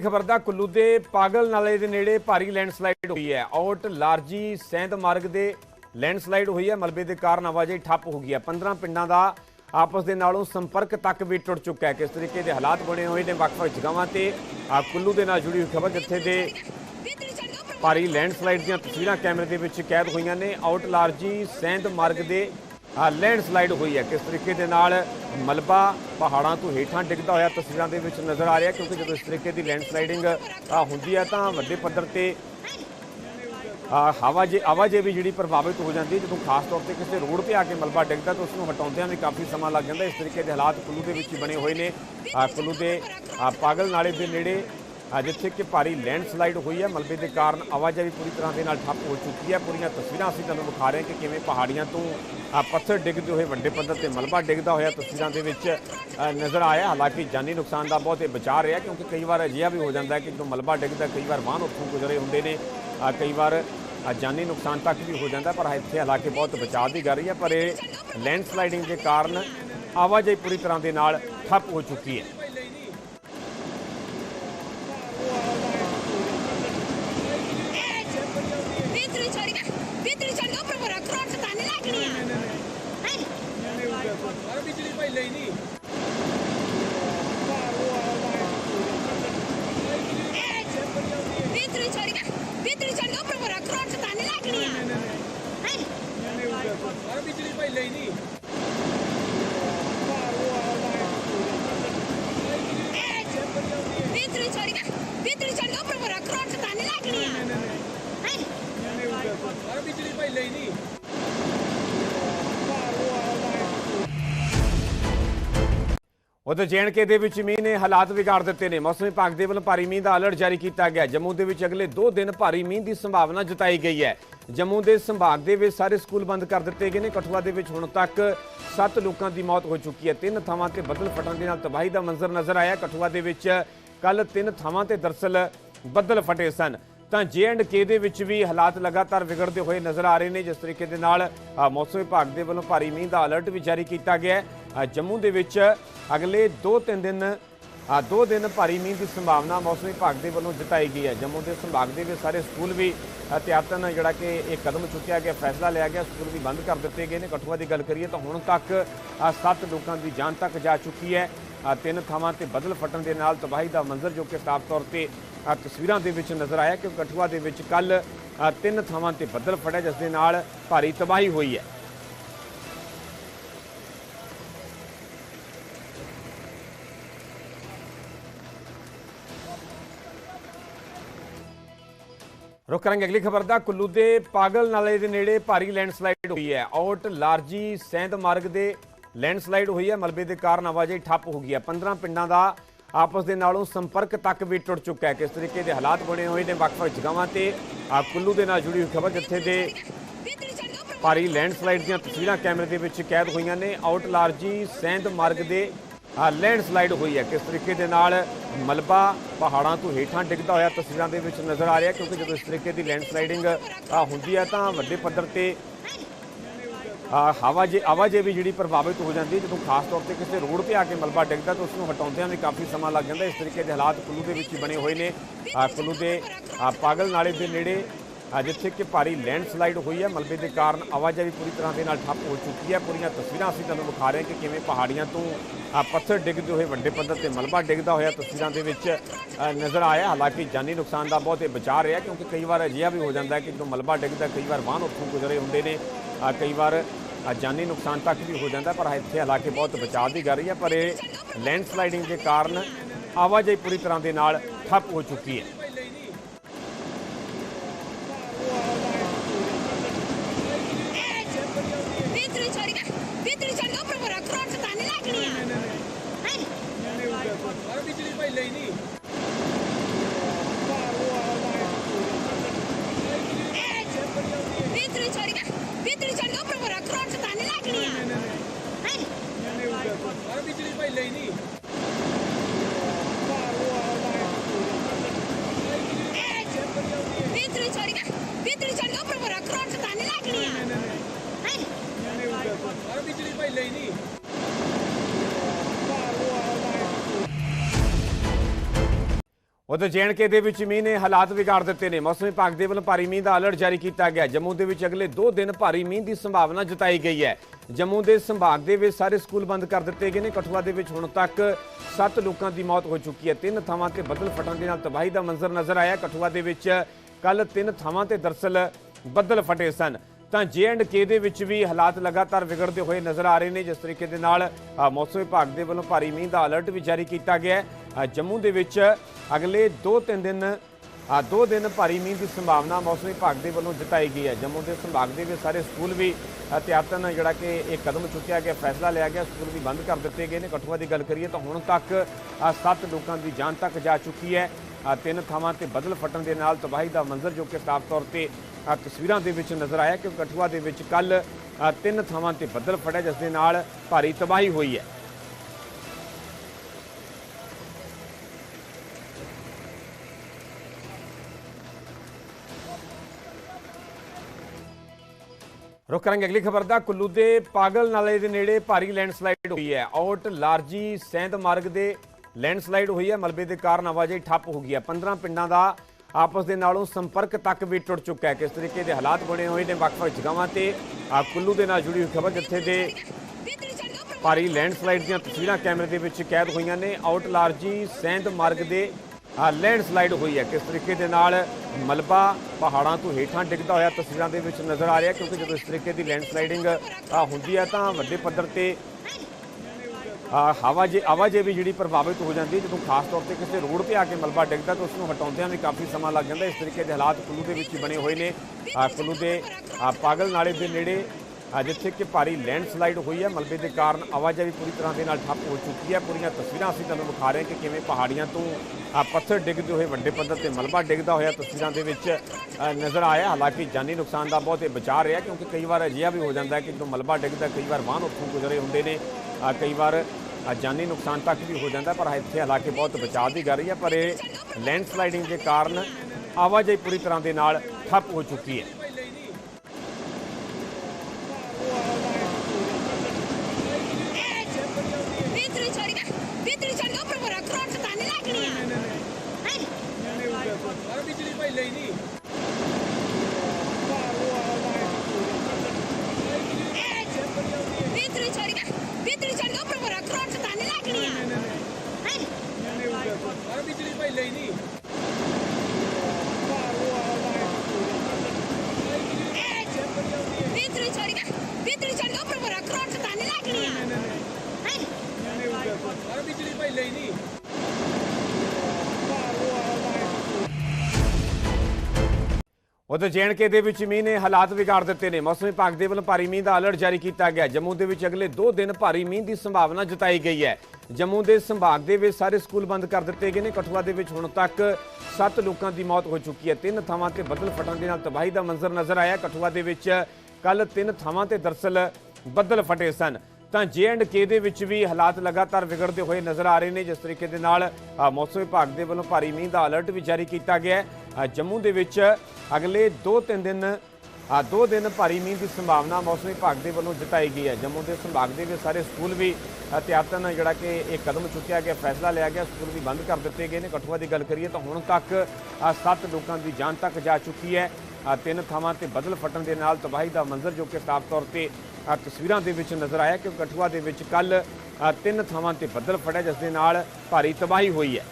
ਖਬਰ ਦਾ ਕੁੱਲੂ ਦੇ ਪਾਗਲ ਨਾਲੇ ਦੇ ਨੇੜੇ ਭਾਰੀ ਲੈਂਡਸਲਾਈਡ ਹੋਈ ਹੈ। ਆਊਟ ਲਾਰਜੀ ਸੈਂਦ ਮਾਰਗ ਦੇ ਲੈਂਡਸਲਾਈਡ ਹੋਈ ਹੈ। ਮਲਬੇ ਦੇ ਕਾਰਨ ਆਵਾਜਾਈ ਠੱਪ ਹੋ ਗਈ ਹੈ। 15 ਪਿੰਡਾਂ ਦਾ ਆਪਸ ਦੇ ਨਾਲੋਂ ਸੰਪਰਕ ਤੱਕ ਵੀ ਟੁੱਟ ਚੁੱਕਾ ਹੈ। ਕਿਸ ਤਰੀਕੇ ਦੇ ਹਾਲਾਤ ਬਣੇ ਹੋਏ ਨੇ ਵੱਖ-ਵੱਖ ਜਗ੍ਹਾਵਾਂ ਤੇ ਆ ਕੁੱਲੂ ਦੇ ਨਾਲ ਜੁੜੀ ਹੋਈ ਖਬਰ, ਜਿੱਥੇ ਦੇ ਭਾਰੀ ਲੈਂਡਸਲਾਈਡ ਦੀਆਂ ਤਸਵੀਰਾਂ ਕੈਮਰੇ ਦੇ ਵਿੱਚ ਕੈਦ ਹੋਈਆਂ ਨੇ। ਆਊਟ ਲਾਰਜੀ ਸੈਂਦ ਮਾਰਗ ਦੇ ਲੈਂਡਸਲਾਈਡ ਹੋਈ ਹੈ। ਕਿਸ ਤਰੀਕੇ ਦੇ ਨਾਲ ਮਲਬਾ ਪਹਾੜਾਂ ਤੋਂ ਹੇਠਾਂ ਡਿੱਗਦਾ ਹੋਇਆ ਤਸਵੀਰਾਂ ਦੇ ਵਿੱਚ ਨਜ਼ਰ ਆ ਰਿਹਾ ਕਿਉਂਕਿ ਜਦੋਂ ਇਸ ਤਰੀਕੇ ਦੀ ਲੈਂਡਸਲਾਈਡਿੰਗ ਹੁੰਦੀ ਹੈ ਤਾਂ ਵੱਡੇ ਪੱਧਰ ਤੇ, ਆ ਹਵਾਜੇ ਆਵਾਜਾਈ ਵੀ ਜਿਹੜੀ ਪ੍ਰਭਾਵਿਤ ਹੋ ਜਾਂਦੀ ਜਦੋਂ ਖਾਸ ਤੌਰ ਤੇ ਕਿਸੇ ਰੋਡ ਤੇ ਆ ਕੇ ਮਲਬਾ ਡਿੱਗਦਾ ਤਾਂ ਉਸ ਨੂੰ ਹਟਾਉਂਦਿਆਂ ਵੀ ਕਾਫੀ ਸਮਾਂ ਲੱਗ ਜਾਂਦਾ। ਇਸ ਤਰੀਕੇ ਦੇ ਹਾਲਾਤ ਕੁੱਲੂ ਦੇ ਵਿੱਚ ਹੀ ਬਣੇ ਹੋਏ ਨੇ। ਕੁੱਲੂ ਦੇ ਪਾਗਲ ਨਾਲੇ ਦੇ ਨੇੜੇ ਜਿੱਥੇ ਕਿ ਭਾਰੀ ਲੈਂਡਸਲਾਈਡ ਹੋਈ ਹੈ, ਮਲਬੇ ਦੇ ਕਾਰਨ ਆਵਾਜਾਈ ਪੂਰੀ ਤਰ੍ਹਾਂ ਦੇ ਨਾਲ ਠੱਪ ਹੋ ਚੁੱਕੀ ਹੈ। ਪੂਰੀਆਂ ਤਸਵੀਰਾਂ ਅਸੀਂ ਤੁਹਾਨੂੰ ਵਿਖਾ ਰਹੇ ਹਾਂ ਕਿ ਕਿਵੇਂ ਪਹਾੜੀਆਂ ਤੋਂ ਪੱਥਰ ਡਿੱਗਦੇ ਹੋਏ ਵੱਡੇ ਪੱਧਰ ਤੇ ਮਲਬਾ ਡਿੱਗਦਾ ਹੋਇਆ ਤਸਵੀਰਾਂ ਦੇ ਵਿੱਚ ਨਜ਼ਰ ਆਇਆ। ਹਾਲਾਂਕਿ ਜਾਨੀ ਨੁਕਸਾਨ ਦਾ ਬਹੁਤ ਹੀ ਬਚਾ ਰਿਹਾ, ਕਿਉਂਕਿ ਕਈ ਵਾਰ ਅਜਿਹਾ ਵੀ ਹੋ ਜਾਂਦਾ ਹੈ ਕਿ ਜਦੋਂ ਮਲਬਾ ਡਿੱਗਦਾ, ਕਈ ਵਾਰ ਵਾਹਨ ਉੱਥੋਂ ਗੁਜ਼ਰੇ ਹੁੰਦੇ ਨੇ ਕਈ ਵਾਰ ਜਾਨੀ ਨੁਕਸਾਨ ਤੱਕ ਵੀ ਹੋ ਜਾਂਦਾ, ਪਰ ਇੱਥੇ ਹਾਲਾਂਕਿ ਬਹੁਤ ਬਚਾਅ ਦੀ ਗੱਲ ਰਹੀ ਹੈ, ਪਰ ਇਹ ਲੈਂਡਸਲਾਈਡਿੰਗ ਦੇ ਕਾਰਨ ਆਵਾਜਾਈ ਪੂਰੀ ਤਰ੍ਹਾਂ ਦੇ ਨਾਲ ਠੱਪ ਹੋ ਚੁੱਕੀ ਹੈ। lady. ਉਧਰ ਜੈਨਕੇ ਦੇ ਵਿੱਚ ਮੀਂਹ ਨੇ ਹਾਲਾਤ ਵਿਗਾੜ ਦਿੱਤੇ ਨੇ। ਮੌਸਮ ਵਿਭਾਗ ਦੇ ਵੱਲੋਂ ਭਾਰੀ ਮੀਂਹ ਦਾ ਅਲਰਟ ਜਾਰੀ ਕੀਤਾ ਗਿਆ। ਜੰਮੂ ਦੇ ਵਿੱਚ ਅਗਲੇ 2 ਦਿਨ ਭਾਰੀ ਮੀਂਹ ਦੀ ਸੰਭਾਵਨਾ ਜਤਾਈ ਗਈ ਹੈ। ਜੰਮੂ ਦੇ ਸੰਭਾਗ ਦੇ ਵਿੱਚ ਸਾਰੇ ਸਕੂਲ ਬੰਦ ਕਰ ਦਿੱਤੇ ਗਏ ਨੇ। ਕਠੂਆ ਦੇ ਵਿੱਚ ਹੁਣ ਤੱਕ 7 ਲੋਕਾਂ ਦੀ ਮੌਤ ਹੋ ਚੁੱਕੀ ਹੈ। ਤਿੰਨ ਥਾਵਾਂ ਤੇ ਬੱਦਲ ਫਟਣ ਦੇ ਨਾਲ ਤਬਾਹੀ ਦਾ ਮੰਜ਼ਰ ਨਜ਼ਰ ਆਇਆ। ਕਠੂਆ ਦੇ ਵਿੱਚ ਕੱਲ ਤਿੰਨ ਥਾਵਾਂ ਤੇ ਦਰਸਲ ਬੱਦਲ ਫਟੇ ਸਨ। ਤਾਂ ਕੇ ਦੇ ਵਿੱਚ ਵੀ ਹਾਲਾਤ ਲਗਾਤਾਰ ਵਿਗੜਦੇ ਹੋਏ ਨਜ਼ਰ ਆ ਰਹੇ ਨੇ, ਜਿਸ ਤਰੀਕੇ ਦੇ ਨਾਲ ਮੌਸਮ ਵਿਭਾਗ ਦੇ ਵੱਲੋਂ ਭਾਰੀ ਮੀਂਹ ਦਾ ਅਲਰਟ ਵੀ ਜਾਰੀ ਕੀਤਾ ਗਿਆ ਹੈ। ਜੰਮੂ ਦੇ ਵਿੱਚ ਅਗਲੇ 2-3 ਦਿਨ ਆ ਦੋ ਦਿਨ ਭਾਰੀ ਮੀਂਹ ਦੀ ਸੰਭਾਵਨਾ ਮੌਸਮ ਵਿਭਾਗ ਦੇ ਵੱਲੋਂ ਜਤਾਈ ਗਈ ਹੈ। ਜੰਮੂ ਦੇ ਸੰਭਾਗ ਦੇ ਵਿੱਚ ਸਾਰੇ ਸਕੂਲ ਵੀ ਅਤਿਆਤਨ ਜਿਹੜਾ ਕਿ ਇਹ ਕਦਮ ਚੁੱਕਿਆ ਗਿਆ, ਫੈਸਲਾ ਲਿਆ ਗਿਆ, ਸਕੂਲ ਵੀ ਬੰਦ ਕਰ ਦਿੱਤੇ ਗਏ ਨੇ। ਕਠੂਆ ਦੀ ਗੱਲ ਕਰੀਏ ਤਾਂ ਹੁਣ ਤੱਕ 7 ਲੋਕਾਂ ਦੀ ਜਾਨ ਤੱਕ ਜਾ ਚੁੱਕੀ ਹੈ। ਤਿੰਨ ਥਾਵਾਂ ਤੇ ਬਦਲ ਫਟਣ ਦੇ ਨਾਲ ਤਬਾਹੀ ਦਾ ਮੰਜ਼ਰ ਜੋ ਕਿ ਸਾਫ਼ ਤੌਰ ਤੇ ਤਸਵੀਰਾਂ ਦੇ ਵਿੱਚ ਨਜ਼ਰ ਆਇਆ ਕਿ ਕਠੂਆ ਦੇ ਵਿੱਚ ਕੱਲ ਤਿੰਨ ਥਾਵਾਂ ਤੇ ਬੱਦਲ ਫਟਿਆ ਜਿਸ ਦੇ ਨਾਲ ਭਾਰੀ ਤਬਾਹੀ ਹੋਈ ਹੈ। ਰੁਕ ਕਰਾਂਗੇ ਅਗਲੀ ਖਬਰ ਦਾ, ਕੁੱਲੂ ਦੇ ਪਾਗਲ ਨਾਲੇ ਦੇ ਨੇੜੇ ਭਾਰੀ ਲੈਂਡਸਲਾਈਡ ਹੋਈ ਹੈ। ਆਊਟ ਲਾਰਜੀ ਸੈਂਧ ਮਾਰਗ ਦੇ ਲੈਂਡਸਲਾਈਡ ਹੋਈ ਹੈ। ਮਲਬੇ ਦੇ ਕਾਰਨ ਆਵਾਜਾਈ ਠੱਪ ਹੋ ਗਈ ਹੈ। 15 ਪਿੰਡਾਂ ਦਾ ਆਪਸ ਦੇ ਨਾਲੋਂ ਸੰਪਰਕ ਤੱਕ ਵੀ ਟੁੱਟ ਚੁੱਕਾ ਹੈ। ਕਿਸ ਤਰੀਕੇ ਦੇ ਹਾਲਾਤ ਬਣੇ ਹੋਏ ਨੇ ਵੱਖ-ਵੱਖ ਜਗ੍ਹਾਵਾਂ ਤੇ ਆ ਕੁੱਲੂ ਦੇ ਨਾਲ ਜੁੜੀ ਹੋਈ ਖਬਰ, ਜਿੱਥੇ ਦੇ ਭਾਰੀ ਲੈਂਡਸਲਾਈਡ ਦੀਆਂ ਤਸਵੀਰਾਂ ਕੈਮਰੇ ਦੇ ਵਿੱਚ ਕੈਦ ਹੋਈਆਂ ਨੇ। ਆਊਟ ਲਾਰਜੀ ਸੈਂਧ ਮਾਰਗ ਦੇ ਲੈਂਡਸਲਾਈਡ ਹੋਈ ਹੈ। ਕਿਸ ਤਰੀਕੇ ਦੇ ਨਾਲ ਮਲਬਾ ਪਹਾੜਾਂ ਤੋਂ ਹੇਠਾਂ ਡਿੱਗਦਾ ਹੋਇਆ ਤਸਵੀਰਾਂ ਦੇ ਵਿੱਚ ਨਜ਼ਰ ਆ ਰਿਹਾ ਕਿਉਂਕਿ ਜਦੋਂ ਇਸ ਤਰੀਕੇ ਦੀ ਲੈਂਡਸਲਾਈਡਿੰਗ ਹੁੰਦੀ ਹੈ ਤਾਂ ਵੱਡੇ ਪੱਧਰ ਤੇ ਆ ਹਵਾਜੇ ਆਵਾਜਾਈ ਵੀ ਜਿਹੜੀ ਪ੍ਰਭਾਵਿਤ ਹੋ ਜਾਂਦੀ ਜਦੋਂ ਖਾਸ ਤੌਰ ਤੇ ਕਿਸੇ ਰੋਡ ਤੇ ਆ ਕੇ ਮਲਬਾ ਡਿੱਗਦਾ ਤਾਂ ਉਸ ਨੂੰ ਹਟਾਉਂਦਿਆਂ ਵੀ ਕਾਫੀ ਸਮਾਂ ਲੱਗ ਜਾਂਦਾ। ਇਸ ਤਰੀਕੇ ਦੇ ਹਾਲਾਤ ਕੁੱਲੂ ਦੇ ਵਿੱਚ ਹੀ ਬਣੇ ਹੋਏ ਨੇ। ਕੁੱਲੂ ਦੇ ਪਾਗਲ ਨਾਲੇ ਦੇ ਨੇੜੇ ਜਿੱਥੇ ਕਿ ਭਾਰੀ ਲੈਂਡਸਲਾਈਡ ਹੋਈ ਹੈ, ਮਲਬੇ ਦੇ ਕਾਰਨ ਆਵਾਜਾਈ ਪੂਰੀ ਤਰ੍ਹਾਂ ਦੇ ਨਾਲ ਠੱਪ ਹੋ ਚੁੱਕੀ ਹੈ। ਪੂਰੀਆਂ ਤਸਵੀਰਾਂ ਅਸੀਂ ਤੁਹਾਨੂੰ ਵਿਖਾ ਰਹੇ ਹਾਂ ਕਿ ਕਿਵੇਂ ਪਹਾੜੀਆਂ ਤੋਂ ਪੱਥਰ ਡਿੱਗਦੇ ਹੋਏ ਵੱਡੇ ਪੱਧਰ ਤੇ ਮਲਬਾ ਡਿੱਗਦਾ ਹੋਇਆ ਤਸਵੀਰਾਂ ਦੇ ਵਿੱਚ ਨਜ਼ਰ ਆਇਆ। ਹਾਲਾਂਕਿ ਜਾਨੀ ਨੁਕਸਾਨ ਦਾ ਬਹੁਤ ਹੀ ਬਚਾਅ ਰਿਹਾ, ਕਿਉਂਕਿ ਕਈ ਵਾਰ ਅਜਿਹਾ ਵੀ ਹੋ ਜਾਂਦਾ ਕਿ ਜਦੋਂ ਮਲਬਾ ਡਿੱਗਦਾ, ਕਈ ਵਾਰ ਵਾਹਨ ਉੱਥੋਂ ਗੁਜ਼ਰੇ ਹੁੰਦੇ ਨੇ ਕਈ ਵਾਰ ਜਾਨੀ ਨੁਕਸਾਨ ਤੱਕ ਵੀ ਹੋ ਜਾਂਦਾ ਪਰ ਇੱਥੇ ਹਾਲਾਂਕਿ ਬਹੁਤ ਬਚਾਅ ਦੀ ਗੱਲ ਰਹੀ ਹੈ, ਪਰ ਇਹ ਲੈਂਡਸਲਾਈਡਿੰਗ ਦੇ ਕਾਰਨ ਆਵਾਜਾਈ ਪੂਰੀ ਤਰ੍ਹਾਂ ਦੇ ਨਾਲ ਠੱਪ ਹੋ ਚੁੱਕੀ ਹੈ। ਉਧਰ ਜੇਐਨਕੇ ਦੇ ਵਿੱਚ ਮੀਂਹ ਨੇ ਹਾਲਾਤ ਵਿਗਾੜ ਦਿੱਤੇ ਨੇ। ਮੌਸਮ ਵਿਭਾਗ ਦੇ ਵੱਲੋਂ ਭਾਰੀ ਮੀਂਹ ਦਾ ਅਲਰਟ ਜਾਰੀ ਕੀਤਾ ਗਿਆ। ਜੰਮੂ ਦੇ ਵਿੱਚ ਅਗਲੇ 2 ਦਿਨ ਭਾਰੀ ਮੀਂਹ ਦੀ ਸੰਭਾਵਨਾ ਜਤਾਈ ਗਈ ਹੈ। ਜੰਮੂ ਦੇ ਸੰਭਾਗ ਦੇ ਵਿੱਚ ਸਾਰੇ ਸਕੂਲ ਬੰਦ ਕਰ ਦਿੱਤੇ ਗਏ ਨੇ। ਕਠੂਆ ਦੇ ਵਿੱਚ ਹੁਣ ਤੱਕ 7 ਲੋਕਾਂ ਦੀ ਮੌਤ ਹੋ ਚੁੱਕੀ ਹੈ। ਤਿੰਨ ਥਾਵਾਂ ਤੇ ਬੱਦਲ ਫਟਣ ਦੇ ਨਾਲ ਤਬਾਹੀ ਦਾ ਮੰਜ਼ਰ ਨਜ਼ਰ ਆਇਆ। ਕਠੂਆ ਦੇ ਵਿੱਚ ਕੱਲ ਤਿੰਨ ਥਾਵਾਂ ਤੇ ਦਰਸਲ ਬੱਦਲ ਫਟੇ ਸਨ। ਤਾਂ ਕੇ ਦੇ ਵਿੱਚ ਵੀ ਹਾਲਾਤ ਲਗਾਤਾਰ ਵਿਗੜਦੇ ਹੋਏ ਨਜ਼ਰ ਆ ਰਹੇ ਨੇ, ਜਿਸ ਤਰੀਕੇ ਦੇ ਨਾਲ ਮੌਸਮ ਵਿਭਾਗ ਦੇ ਵੱਲੋਂ ਭਾਰੀ ਮੀਂਹ ਦਾ ਅਲਰਟ ਵੀ ਜਾਰੀ ਕੀਤਾ ਗਿਆ ਹੈ। ਜੰਮੂ ਦੇ ਵਿੱਚ ਅਗਲੇ 2-3 ਦਿਨ ਆ ਦੋ ਦਿਨ ਭਾਰੀ ਮੀਂਹ ਦੀ ਸੰਭਾਵਨਾ ਮੌਸਮ ਵਿਭਾਗ ਦੇ ਵੱਲੋਂ ਜਤਾਈ ਗਈ ਹੈ। ਜੰਮੂ ਦੇ ਸੰਭਾਗ ਦੇ ਵਿੱਚ ਸਾਰੇ ਸਕੂਲ ਵੀ ਅਤਿਆਤਨ ਜਿਹੜਾ ਕਿ ਇਹ ਕਦਮ ਚੁੱਕਿਆ ਗਿਆ, ਫੈਸਲਾ ਲਿਆ ਗਿਆ, ਸਕੂਲ ਵੀ ਬੰਦ ਕਰ ਦਿੱਤੇ ਗਏ ਨੇ। ਕਠੂਆ ਦੀ ਗੱਲ ਕਰੀਏ ਤਾਂ ਹੁਣ ਤੱਕ 7 ਲੋਕਾਂ ਦੀ ਜਾਨ ਤੱਕ ਜਾ ਚੁੱਕੀ ਹੈ। ਤਿੰਨ ਥਾਵਾਂ ਤੇ ਬੱਦਲ ਫਟਣ ਦੇ ਨਾਲ ਤਬਾਹੀ ਦਾ ਮੰਜ਼ਰ ਜੋ ਕਿ ਸਾਫ਼ ਤੌਰ ਤੇ ਤਸਵੀਰਾਂ ਦੇ ਵਿੱਚ ਨਜ਼ਰ ਆਇਆ ਕਿ ਕਠੂਆ ਦੇ ਵਿੱਚ ਕੱਲ ਤਿੰਨ ਥਾਵਾਂ ਤੇ ਬੱਦਲ ਫੜਿਆ, ਜਿਸ ਦੇ ਨਾਲ ਭਾਰੀ ਤਬਾਹੀ ਹੋਈ ਹੈ। ਰੁਕ ਕਰਾਂਗੇ ਅਗਲੀ ਖਬਰ ਦਾ। ਕੁੱਲੂ ਦੇ ਪਾਗਲ ਨਾਲੇ ਦੇ ਨੇੜੇ ਭਾਰੀ ਲੈਂਡਸਲਾਈਡ ਹੋਈ ਹੈ। ਆਊਟ ਲਾਰਜੀ ਸੈਂਦ ਮਾਰਗ ਦੇ ਲੈਂਡਸਲਾਈਡ ਹੋਈ ਹੈ। ਮਲਬੇ ਦੇ ਕਾਰਨ ਆਵਾਜਾਈ ਠੱਪ ਹੋ ਗਈ ਹੈ। 15 ਪਿੰਡਾਂ ਦਾ ਆਪਸ ਦੇ ਨਾਲੋਂ ਸੰਪਰਕ ਤੱਕ ਵੀ ਟੁੱਟ ਚੁੱਕਾ ਹੈ। ਕਿਸ ਤਰੀਕੇ ਦੇ ਹਾਲਾਤ ਬਣੇ ਹੋਏ ਨੇ ਵੱਖ-ਵੱਖ ਜਗ੍ਹਾਵਾਂ ਤੇ ਆ ਕੁੱਲੂ ਦੇ ਨਾਲ ਜੁੜੀ ਹੋਈ ਖਬਰ ਜਿੱਥੇ ਦੇ ਭਾਰੀ ਲੈਂਡਸਲਾਈਡ ਦੀਆਂ ਤਸਵੀਰਾਂ ਕੈਮਰੇ ਦੇ ਵਿੱਚ ਕੈਦ ਹੋਈਆਂ ਨੇ। ਆਊਟ ਲਾਰਜੀ ਸੈਂਦ ਮਾਰਗ ਦੇ ਲੈਂਡਸਲਾਈਡ ਹੋਈ ਹੈ। ਕਿਸ ਤਰੀਕੇ ਦੇ ਨਾਲ ਮਲਬਾ ਪਹਾੜਾਂ ਤੋਂ ਹੇਠਾਂ ਡਿੱਗਦਾ ਹੋਇਆ ਤਸਵੀਰਾਂ ਦੇ ਵਿੱਚ ਨਜ਼ਰ ਆ ਰਿਹਾ ਕਿਉਂਕਿ ਜਦੋਂ ਇਸ ਤਰੀਕੇ ਦੀ ਲੈਂਡਸਲਾਈਡਿੰਗ ਹੁੰਦੀ ਹੈ ਤਾਂ ਵੱਡੇ ਪੱਧਰ ਤੇ ਹਵਾ ਜੇ ਆਵਾਜਾਈ ਵੀ ਜਿਹੜੀ ਪ੍ਰਭਾਵਿਤ ਹੋ ਜਾਂਦੀ ਜਦੋਂ ਖਾਸ ਤੌਰ ਤੇ ਕਿਸੇ ਰੋਡ ਤੇ ਆ ਕੇ ਮਲਬਾ ਡਿੱਗਦਾ ਤਾਂ ਉਸ ਨੂੰ ਹਟਾਉਂਦਿਆਂ ਵੀ ਕਾਫੀ ਸਮਾਂ ਲੱਗ ਜਾਂਦਾ। ਇਸ ਤਰੀਕੇ ਦੇ ਹਾਲਾਤ ਕੁੱਲੂ ਦੇ ਵਿੱਚ ਬਣੇ ਹੋਏ ਨੇ। ਕੁੱਲੂ ਦੇ ਪਾਗਲ ਨਾਲੇ ਦੇ ਨੇੜੇ ਜਿੱਥੇ ਕਿ ਭਾਰੀ ਲੈਂਡਸਲਾਈਡ ਹੋਈ ਹੈ, ਮਲਬੇ ਦੇ ਕਾਰਨ ਆਵਾਜਾਈ ਪੂਰੀ ਤਰ੍ਹਾਂ ਦੇ ਨਾਲ ਠੱਪ ਹੋ ਚੁੱਕੀ ਹੈ। ਪੂਰੀਆਂ ਤਸਵੀਰਾਂ ਅਸੀਂ ਤੁਹਾਨੂੰ ਵਿਖਾ ਰਹੇ ਹਾਂ ਕਿ ਕਿਵੇਂ ਪਹਾੜੀਆਂ ਤੋਂ ਪੱਥਰ ਡਿੱਗਦੇ ਹੋਏ ਵੱਡੇ ਪੱਧਰ ਤੇ ਮਲਬਾ ਡਿੱਗਦਾ ਹੋਇਆ ਤਸਵੀਰਾਂ ਦੇ ਵਿੱਚ ਨਜ਼ਰ ਆਇਆ। ਹਾਲਾਂਕਿ ਜਾਨੀ ਨੁਕਸਾਨ ਦਾ ਬਹੁਤ ਹੀ ਬਚਾ ਰਿਹਾ, ਕਿਉਂਕਿ ਕਈ ਵਾਰ ਅਜਿਹਾ ਵੀ ਹੋ ਜਾਂਦਾ ਹੈ ਕਿ ਜਦੋਂ ਮਲਬਾ ਡਿੱਗਦਾ, ਕਈ ਵਾਰ ਵਾਹਨ ਉੱਥੋਂ ਗੁਜ਼ਰੇ ਹੁੰਦੇ ਨੇ। ਕਈ ਵਾਰ ਜਾਨੀ ਨੁਕਸਾਨ ਤੱਕ ਵੀ ਹੋ ਜਾਂਦਾ, ਪਰ ਇੱਥੇ ਹਾਲਾਂਕਿ ਬਹੁਤ ਬਚਾਅ ਦੀ ਗੱਲ ਰਹੀ ਹੈ, ਪਰ ਇਹ ਲੈਂਡਸਲਾਈਡਿੰਗ ਦੇ ਕਾਰਨ ਆਵਾਜਾਈ ਪੂਰੀ ਤਰ੍ਹਾਂ ਦੇ ਨਾਲ ਠੱਪ ਹੋ ਚੁੱਕੀ ਹੈ। ਉਧਰ ਜੇਐਨਕੇ ਦੇ ਵਿੱਚ ਮੀਂਹ ਨੇ ਹਾਲਾਤ ਵਿਗਾੜ ਦਿੱਤੇ ਨੇ। ਮੌਸਮ ਵਿਭਾਗ ਦੇ ਵੱਲੋਂ ਭਾਰੀ ਮੀਂਹ ਦਾ ਅਲਰਟ ਜਾਰੀ ਕੀਤਾ ਗਿਆ। ਜੰਮੂ ਦੇ ਵਿੱਚ ਅਗਲੇ 2 ਦਿਨ ਭਾਰੀ ਮੀਂਹ ਦੀ ਸੰਭਾਵਨਾ ਜਤਾਈ ਗਈ ਹੈ। ਜੰਮੂ ਦੇ ਸੰਭਾਗ ਦੇ ਵਿੱਚ ਸਾਰੇ ਸਕੂਲ ਬੰਦ ਕਰ ਦਿੱਤੇ ਗਏ ਨੇ। ਕਠੂਆ ਦੇ ਵਿੱਚ ਹੁਣ ਤੱਕ 7 ਲੋਕਾਂ ਦੀ ਮੌਤ ਹੋ ਚੁੱਕੀ ਹੈ। ਤਿੰਨ ਥਾਵਾਂ ਤੇ ਬੱਦਲ ਫਟਣ ਦੇ ਨਾਲ ਤਬਾਹੀ ਦਾ ਮੰਜ਼ਰ ਨਜ਼ਰ ਆਇਆ। ਕਠੂਆ ਦੇ ਵਿੱਚ ਕੱਲ ਤਿੰਨ ਥਾਵਾਂ ਤੇ ਦਰਸਲ ਬੱਦਲ ਫਟੇ ਸਨ। ਤਾਂ ਜੇ ਐਂਡ ਕੇ ਦੇ ਵਿੱਚ ਵੀ ਹਾਲਾਤ ਲਗਾਤਾਰ ਵਿਗੜਦੇ ਹੋਏ ਨਜ਼ਰ ਆ ਰਹੇ ਨੇ, ਜਿਸ ਤਰੀਕੇ ਦੇ ਨਾਲ ਮੌਸਮ ਵਿਭਾਗ ਦੇ ਵੱਲੋਂ ਭਾਰੀ ਮੀਂਹ ਦਾ ਅਲਰਟ ਵੀ ਜਾਰੀ ਕੀਤਾ ਗਿਆ ਹੈ। ਜੰਮੂ ਦੇ ਵਿੱਚ ਅਗਲੇ 2-3 ਦਿਨ ਆ ਦੋ ਦਿਨ ਭਾਰੀ ਮੀਂਹ ਦੀ ਸੰਭਾਵਨਾ ਮੌਸਮ ਵਿਭਾਗ ਦੇ ਵੱਲੋਂ ਜਤਾਈ ਗਈ ਹੈ। ਜੰਮੂ ਦੇ ਸੰਭਾਗ ਦੇ ਵੀ ਸਾਰੇ ਸਕੂਲ ਵੀ ਅਤਿਆਤਨ ਜਿਹੜਾ ਕਿ ਇਹ ਕਦਮ ਚੁੱਕਿਆ ਗਿਆ, ਫੈਸਲਾ ਲਿਆ ਗਿਆ, ਸਕੂਲ ਵੀ ਬੰਦ ਕਰ ਦਿੱਤੇ ਗਏ ਨੇ। ਕਠੂਆ ਦੀ ਗੱਲ ਕਰੀਏ ਤਾਂ ਹੁਣ ਤੱਕ 7 ਲੋਕਾਂ ਦੀ ਜਾਨ ਤੱਕ ਜਾ ਚੁੱਕੀ ਹੈ। ਤਿੰਨ ਥਾਵਾਂ ਤੇ ਬੱਦਲ ਫਟਣ ਦੇ ਨਾਲ ਤਬਾਹੀ ਦਾ ਮੰਜ਼ਰ ਜੋ ਕਿ ਸਾਫ਼ ਤੌਰ ਤੇ ਤਸਵੀਰਾਂ ਦੇ ਵਿੱਚ ਨਜ਼ਰ ਆਇਆ ਕਿ ਕਠੂਆ ਦੇ ਵਿੱਚ ਕੱਲ ਤਿੰਨ ਥਾਵਾਂ ਤੇ ਬੱਦਲ ਫੜਿਆ, ਜਿਸ ਦੇ ਨਾਲ ਭਾਰੀ ਤਬਾਹੀ ਹੋਈ ਹੈ।